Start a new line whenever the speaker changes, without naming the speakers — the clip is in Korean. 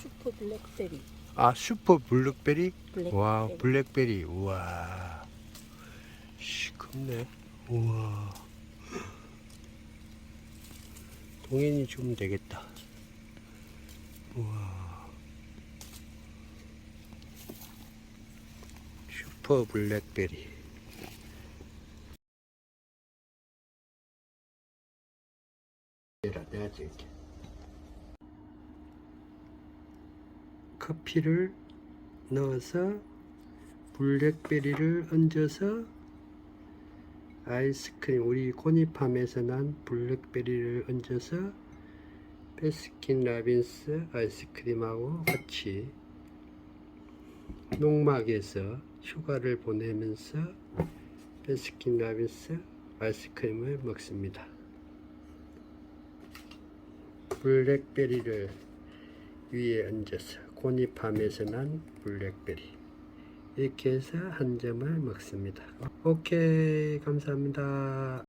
슈퍼 블랙베리.
아 슈퍼 블랙베리?
블랙베리.
와 블랙베리. 우와. 시큼네. 우와. 동현이 주면 되겠다. 우와. 슈퍼 블랙베리. 내가 줄게 커피를 넣어서 블랙베리를 얹어서 아이스크림 우리 코니팜에서 난 블랙베리를 얹어서 베스킨 라빈스 아이스크림하고 같이 농막에서 휴가를 보내면서 베스킨 라빈스 아이스크림을 먹습니다. 블랙베리를 위에 얹어서 고니팜에서 난 블랙베리 이렇게 해서 한 점을 먹습니다. 오케이 감사합니다.